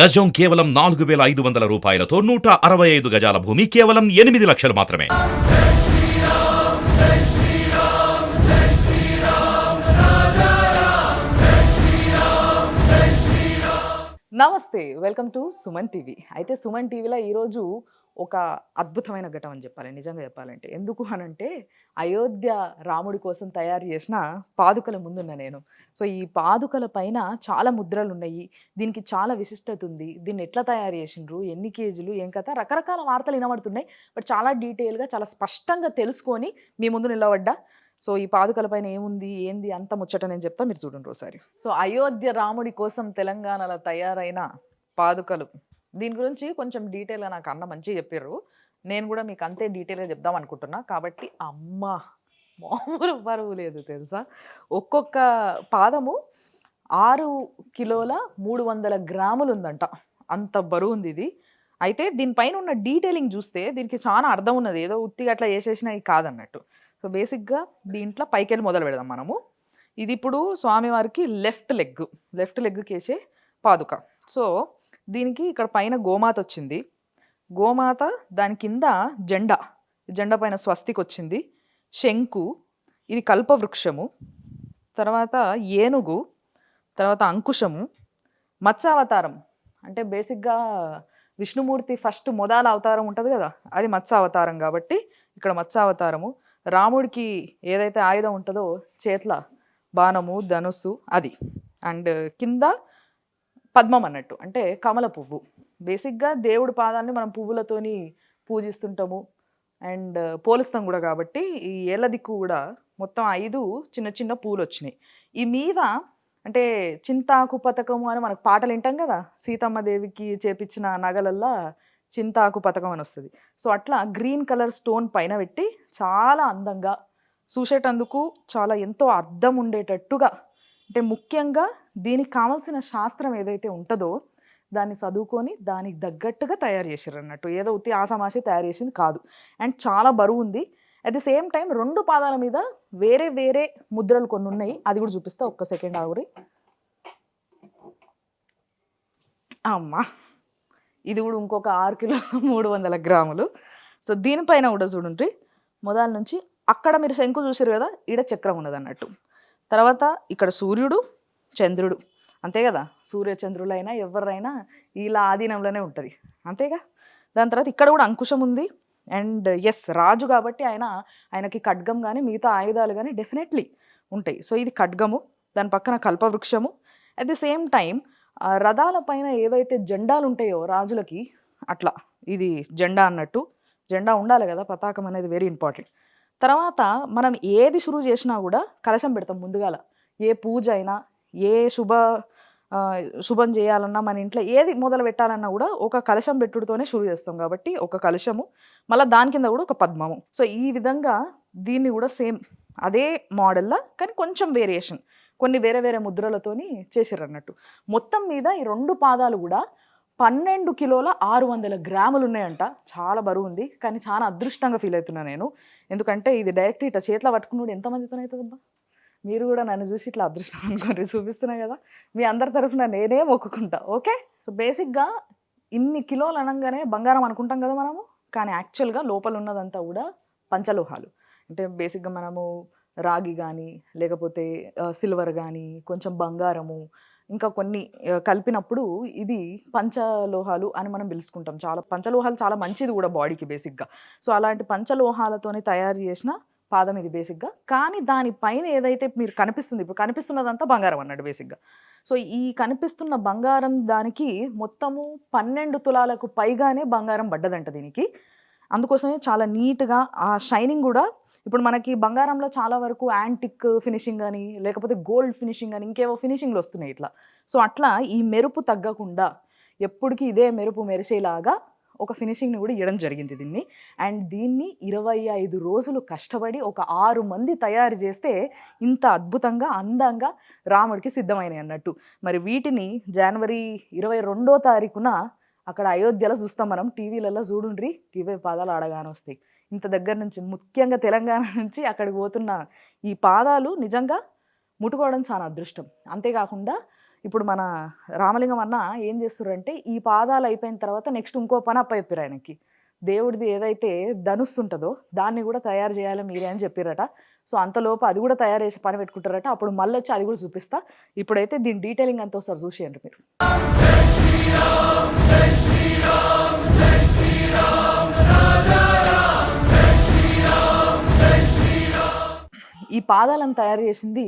గజం కేవలం నాలుగు వేల ఐదు వందల రూపాయలతో నూట అరవై ఐదు గజాల భూమి కేవలం ఎనిమిది లక్షలు మాత్రమే. నమస్తే వెల్కమ్ టు సుమన్ టీవీ. అయితే సుమన్ టీవీలో ఈరోజు ఒక అద్భుతమైన ఘటం అని చెప్పాలి నిజంగా చెప్పాలంటే. ఎందుకు అనంటే అయోధ్య రాముడి కోసం తయారు చేసిన పాదుకల ముందున్న నేను. సో ఈ పాదుకల పైన చాలా ముద్రలు ఉన్నాయి. దీనికి చాలా విశిష్టత ఉంది. దీన్ని ఎట్లా తయారు చేసిండ్రు? ఎన్ని కేజీలు? ఏం కథ? రకరకాల వార్తలు వినబడుతున్నాయి. బట్ చాలా డీటెయిల్గా చాలా స్పష్టంగా తెలుసుకొని మీ ముందు నిలబడ్డా. సో ఈ పాదుకల పైన ఏముంది? ఏంది? అంత ముచ్చట నేను చెప్తా మీరు చూడండి ఒకసారి సో అయోధ్య రాముడి కోసం తెలంగాణలో తయారైన పాదుకలు. దీని గురించి కొంచెం డీటెయిల్గా నాకు అన్న మంచిగా చెప్పారు నేను కూడా మీకు అంతే డీటెయిల్గా చెప్దాం అనుకుంటున్నా. కాబట్టి అమ్మ మామూలు బరువు లేదు తెలుసా? ఒక్కొక్క పాదము ఆరు కిలోల మూడు వందల గ్రాములు ఉందంట అంత బరువు ఉంది ఇది అయితే దీనిపైన ఉన్న డీటెయిలింగ్ చూస్తే దీనికి చాలా అర్థం ఉన్నది. ఏదో ఉత్తిగా అట్లా వేసేసినవి కాదన్నట్టు. సో బేసిక్గా దీంట్లో పైకెళ్ళి మొదలు పెడదాం మనము. ఇది ఇప్పుడు స్వామివారికి లెఫ్ట్ లెగ్ లెఫ్ట్ లెగ్కి వేసే పాదుక. సో దీనికి ఇక్కడ పైన గోమాత వచ్చింది. గోమాత దాని కింద జెండా జెండా పైన స్వస్తికి వచ్చింది. శంకు ఇది కల్పవృక్షము. తర్వాత ఏనుగు తర్వాత అంకుశము. మత్స్యావతారం అంటే బేసిక్గా విష్ణుమూర్తి ఫస్ట్ మొదల అవతారం ఉంటుంది కదా అది మత్స్యావతారం కాబట్టి ఇక్కడ మత్స్యావతారము. రాముడికి ఏదైతే ఆయుధం ఉంటుందో చేతుల బాణము ధనుస్సు అది. అండ్ కింద పద్మం అన్నట్టు అంటే కమల పువ్వు. బేసిక్గా దేవుడి పాదాన్ని మనం పువ్వులతోని పూజిస్తుంటాము. అండ్ పోలుస్తాం కూడా కాబట్టి ఈ ఏళ్ళ దిక్కు కూడా మొత్తం ఐదు చిన్న చిన్న పూలు వచ్చినాయి ఈ మీద అంటే చింతాకు పథకము అని మనకు పాటలు వింటాం కదా సీతమ్మ దేవికి చేపించిన నగలల్లా చింతాకు పథకం అని వస్తుంది. సో అట్లా గ్రీన్ కలర్ స్టోన్ పైన పెట్టి చాలా అందంగా చూసేటందుకు చాలా ఎంతో అర్థం ఉండేటట్టుగా అంటే ముఖ్యంగా దీనికి కావాల్సిన శాస్త్రం ఏదైతే ఉంటుందో దాన్ని చదువుకొని దానికి తగ్గట్టుగా తయారు చేశారు అన్నట్టు ఏదో ఉత్తి ఆసామాసి తయారు చేసింది కాదు. అండ్ చాలా బరువు ఉంది. అట్ ది సేమ్ టైం రెండు పాదాల మీద వేరే వేరే ముద్రలు కొన్ని ఉన్నాయి. అది కూడా చూపిస్తా. ఒక్క సెకండ్ ఆగురి. అమ్మా! ఇది కూడా ఇంకొక ఆరు కిలో మూడు వందల గ్రాములు. సో దీనిపైన కూడా చూడండి మొదల నుంచి అక్కడ మీరు శంకు చూసారు కదా ఈడ చక్రం ఉన్నది అన్నట్టు తర్వాత ఇక్కడ సూర్యుడు చంద్రుడు. అంతే కదా? సూర్య చంద్రులైనా ఎవరైనా ఇలా ఆధీనంలోనే ఉంటుంది. అంతేగా? దాని తర్వాత ఇక్కడ కూడా అంకుశం ఉంది. అండ్ ఎస్ రాజు కాబట్టి ఆయన ఆయనకి ఖడ్గం కానీ మిగతా ఆయుధాలు కానీ డెఫినెట్లీ ఉంటాయి. సో ఇది ఖడ్గము దాని పక్కన కల్పవృక్షము. అట్ ది సేమ్ టైం రథాల పైన ఏవైతే జెండాలు ఉంటాయో రాజులకి అట్లా ఇది జెండా అన్నట్టు జెండా ఉండాలి కదా? పతాకం అనేది వెరీ ఇంపార్టెంట్ తర్వాత మనం ఏది షురూ చేసినా కూడా కలశం పెడతాం ముందుగాల. ఏ పూజ అయినా ఏ శుభ శుభం చేయాలన్నా మన ఇంట్లో ఏది మొదలు పెట్టాలన్నా కూడా ఒక కలశం పెట్టుడుతోనే షురు చేస్తాం కాబట్టి ఒక కలశము మళ్ళీ దాని కింద కూడా ఒక పద్మము. సో ఈ విధంగా దీన్ని కూడా సేమ్ అదే మోడల్లా కానీ కొంచెం వేరియేషన్ కొన్ని వేరే వేరే ముద్రలతోని చేసారు అన్నట్టు మొత్తం మీద ఈ రెండు పాదాలు కూడా పన్నెండు కిలోల ఆరు వందల గ్రాములు ఉన్నాయంట. చాలా బరువు ఉంది కానీ చాలా అదృష్టంగా ఫీల్ అవుతున్నా నేను. ఎందుకంటే ఇది డైరెక్ట్ ఇట్లా చేతిలో పట్టుకున్నాడు ఎంతమందితో అవుతుందబ్బా మీరు కూడా నన్ను చూసి ఇట్లా అదృష్టం అనుకోండి. చూపిస్తున్నా కదా. మీ అందరి తరఫున నేనే మొక్కుకుంటా. ఓకే? సో బేసిక్గా ఇన్ని కిలోలు అనగానే బంగారం అనుకుంటాం కదా మనము. కానీ యాక్చువల్గా లోపల ఉన్నదంతా కూడా పంచలోహాలు. అంటే బేసిక్గా మనము రాగి కానీ లేకపోతే సిల్వర్ కానీ కొంచెం బంగారము ఇంకా కొన్ని కలిపినప్పుడు ఇది పంచలోహాలు అని మనం పిలుచుకుంటాం. చాలా పంచలోహాలు చాలా మంచిది కూడా బాడీకి బేసిక్గా సో అలాంటి పంచలోహాలతోనే తయారు చేసిన పాదం ఇది బేసిక్గా కానీ దానిపైన ఏదైతే మీరు కనిపిస్తుంది ఇప్పుడు కనిపిస్తున్నదంతా బంగారం అన్నాడు బేసిక్గా సో ఈ కనిపిస్తున్న బంగారం దానికి మొత్తము పన్నెండు తులాలకు పైగానే బంగారం పడ్డదంట దీనికి. అందుకోసమే చాలా నీట్గా ఆ షైనింగ్ కూడా ఇప్పుడు మనకి బంగారంలో చాలా వరకు యాంటిక్ ఫినిషింగ్ అని లేకపోతే గోల్డ్ ఫినిషింగ్ అని ఇంకేవో ఫినిషింగ్లు వస్తున్నాయి ఇట్లా. సో అట్లా ఈ మెరుపు తగ్గకుండా ఎప్పటికీ ఇదే మెరుపు మెరిసేలాగా ఒక ఫినిషింగ్ని కూడా ఇవ్వడం జరిగింది దీన్ని. అండ్ దీన్ని ఇరవై ఐదు రోజులు కష్టపడి ఒక ఆరు మంది తయారు చేస్తే ఇంత అద్భుతంగా అందంగా రాముడికి సిద్ధమైనవి అన్నట్టు. మరి వీటిని జనవరి ఇరవై రెండో తారీఖున అక్కడ అయోధ్యలో చూస్తాం మనం. టీవీలలో చూడుండ్రి టీవీ పాదాలు ఆడగానే వస్తాయి. ఇంత దగ్గర నుంచి ముఖ్యంగా తెలంగాణ నుంచి అక్కడికి పోతున్న ఈ పాదాలు నిజంగా ముట్టుకోవడం చాలా అదృష్టం. అంతేకాకుండా ఇప్పుడు మన రామలింగం అన్న ఏం చేస్తారంటే ఈ పాదాలు అయిపోయిన తర్వాత నెక్స్ట్ ఇంకో పని అప్పచెప్పారు ఆయనకి. దేవుడిది ఏదైతే ధనుస్సు ఉంటుందో దాన్ని కూడా తయారు చేయాలి మీరే అని చెప్పారట సో అంతలోపు అది కూడా తయారు చేసి పని పెట్టుకుంటారట. అప్పుడు మళ్ళీ వచ్చి అది కూడా చూపిస్తా. ఇప్పుడైతే దీని డీటెయిలింగ్ అంతా ఒకసారి చూసేయండి మీరు. ఈ పాదాలను తయారు చేసింది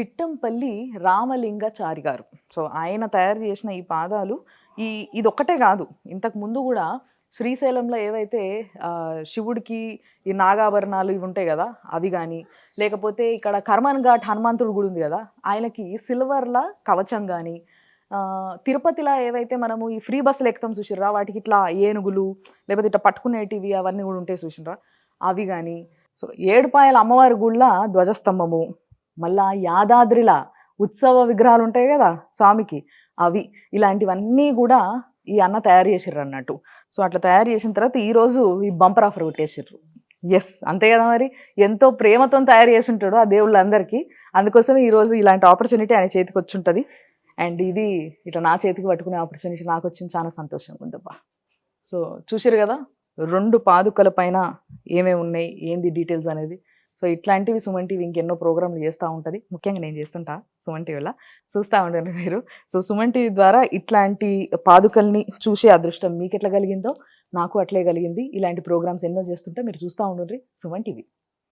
పిట్టంపల్లి రామలింగాచారి గారు. సో ఆయన తయారు చేసిన ఈ పాదాలు ఈ ఇది ఒక్కటే కాదు. ఇంతకు ముందు కూడా శ్రీశైలంలో ఏవైతే శివుడికి ఈ నాగాభరణాలు ఇవి ఉంటాయి కదా అవి కానీ లేకపోతే ఇక్కడ కర్మన్ ఘాట్ హనుమంతుడు గుడి ఉంది కదా ఆయనకి సిల్వర్ల కవచం కానీ తిరుపతిలో ఏవైతే మనము ఈ ఫ్రీ బస్సులు ఎక్కుతాం చూసిర్రా వాటికి ఇట్లా ఏనుగులు లేకపోతే ఇట్లా పట్టుకునేటివి అవన్నీ కూడా ఉంటాయి చూసిర్రా అవి కానీ సో ఏడుపాయల అమ్మవారి గుళ్ళ ధ్వజస్తంభము మళ్ళా యాదాద్రిలా ఉత్సవ విగ్రహాలు ఉంటాయి కదా స్వామికి అవి. ఇలాంటివన్నీ కూడా ఈ అన్న తయారు చేసిర్రు అన్నట్టు. సో అట్లా తయారు చేసిన తర్వాత ఈ రోజు ఈ బంపర్ ఆఫర్ కొట్టేసిర్రు. ఎస్ అంతే కదా మరి. ఎంతో ప్రేమతో తయారు చేసి ఉంటాడు ఆ దేవుళ్ళందరికీ. అందుకోసం ఈరోజు ఇలాంటి ఆపర్చునిటీ ఆయన చేతికి వచ్చి ఉంటుంది. అండ్ ఇది ఇట్లా నా చేతికి పట్టుకునే ఆపర్చునిటీ నాకు వచ్చింది. చాలా సంతోషంగా ఉందబ్బా సో చూసారు కదా? రెండు పాదుకల పైన ఏమేమి ఉన్నాయి? ఏంది డీటెయిల్స్ అనేది? సో ఇట్లాంటివి సుమన్ టీవీ ఇంకెన్నో ప్రోగ్రాంలు చేస్తూ ఉంటుంది. ముఖ్యంగా నేను చేస్తుంటా సుమన్ టీవీలో. చూస్తూ ఉండండి మీరు. సో సుమన్ టీవీ ద్వారా ఇట్లాంటి పాదుకల్ని చూసే అదృష్టం మీకు ఎట్లా కలిగిందో నాకు అట్లే కలిగింది. ఇలాంటి ప్రోగ్రామ్స్ ఎన్నో చేస్తుంటే మీరు చూస్తూ ఉండండి సుమన్ టీవీ.